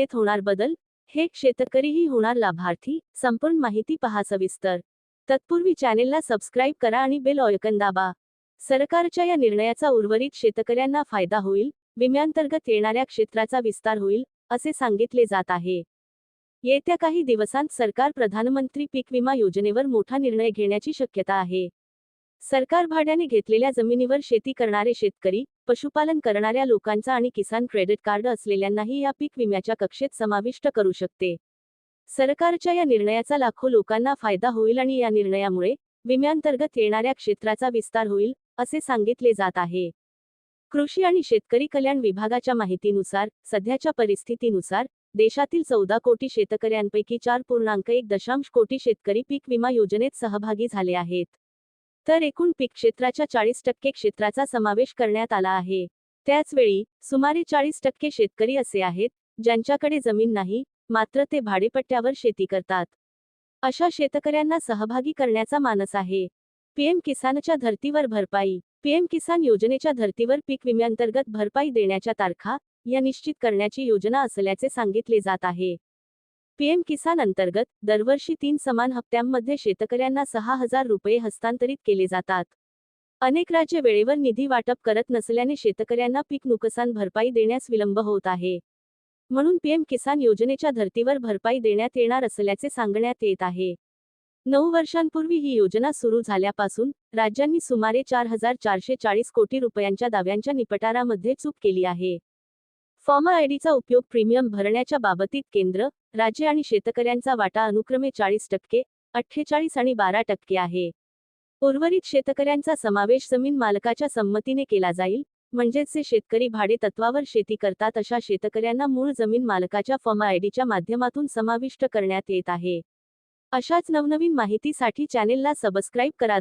येत होणार बदल हे शेतकरीही होणार लाभार्थी संपूर्ण माहिती पहा सविस्तर तत्पूर्वी चॅनेलला सबस्क्राईब करा आणि बेल ऑयकन दाबा. सरकारच्या या निर्णयाचा उर्वरित शेतकऱ्यांना फायदा होईल विम्यांतर्गत येणाऱ्या क्षेत्राचा विस्तार होईल असे सांगितले जात आहे. येत्या काही दिवसांत सरकार प्रधानमंत्री पीक विमा योजनेवर मोठा निर्णय घेण्याची शक्यता आहे. सरकार भाड्याने घेतलेल्या जमिनीवर शेती करणारे शेतकरी पशुपालन करणाऱ्या लोकांचा आणि किसान क्रेडिट कार्ड असलेल्यांनाही या पीक विम्याच्या कक्षेत समाविष्ट करू शकते. सरकारच्या या निर्णयाचा लाखो लोकांना फायदा होईल आणि या निर्णयामुळे विम्यांतर्गत येणाऱ्या क्षेत्राचा विस्तार होईल असे सांगितले जात आहे. कृषी आणि शेतकरी कल्याण विभागाच्या माहितीनुसार सध्याच्या परिस्थितीनुसार देशातील चौदा कोटी शेतकऱ्यांपैकी चार पूर्णांक एक दशांश कोटी शेतकरी पीक विमा योजनेत सहभागी झाले आहेत. तर एकूण पीक क्षेत्राच्या चाळीस टक्के क्षेत्राचा समावेश करण्यात आला आहे. त्याचवेळी सुमारे चाळीस टक्के शेतकरी असे आहेत ज्यांच्याकडे जमीन नाही मात्र ते भाडेपट्ट्यावर शेती करतात. अशा शेतकऱ्यांना सहभागी करण्याचा मानस आहे. पीएम किसानच्या धर्तीवर भरपाई पीएम किसान योजनेच्या धर्तीवर पीक विम्यांतर्गत भरपाई देण्याच्या तारखा या निश्चित करण्याची योजना असल्याचे सांगितले जात आहे. पीएम किसान अंतर्गत दरवर्षी तीन समान हप्त्यांमध्ये शेतकऱ्यांना सहा हजार रुपये हस्तांतरित केले जातात. अनेक राज्य वेळेवर निधी वाटप करत नसल्याने शेतकऱ्यांना पीक नुकसान भरपाई देण्यास विलंब होत आहे. म्हणून पीएम किसान योजनेच्या धर्तीवर भरपाई देण्यात येणार असल्याचे सांगण्यात येत आहे. नऊ वर्षांपूर्वी ही योजना सुरू झाल्यापासून राज्यांनी सुमारे चार हजार चारशे चाळीस कोटी रुपयांच्या दाव्यांच्या निपटारामध्ये चूक केली आहे. फॉर्मर आयडीचा उपयोग प्रीमियम भरण्याच्या बाबतीत केंद्र राज्य आणि शेतकऱ्यांचा वाटा अनुक्रमे चाळीस टक्के अठ्ठेचाळीस आणि बारा टक्के आहे. उर्वरित शेतकऱ्यांचा समावेश जमीन मालकाच्या संमतीने केला जाईल म्हणजेच जे शेतकरी भाडे तत्वावर शेती करतात अशा शेतकऱ्यांना मूळ जमीन मालकाच्या फॉर्म आयडीच्या माध्यमातून समाविष्ट करण्यात येत आहे. अशाच नवनवीन माहितीसाठी चॅनेलला सबस्क्राईब करा.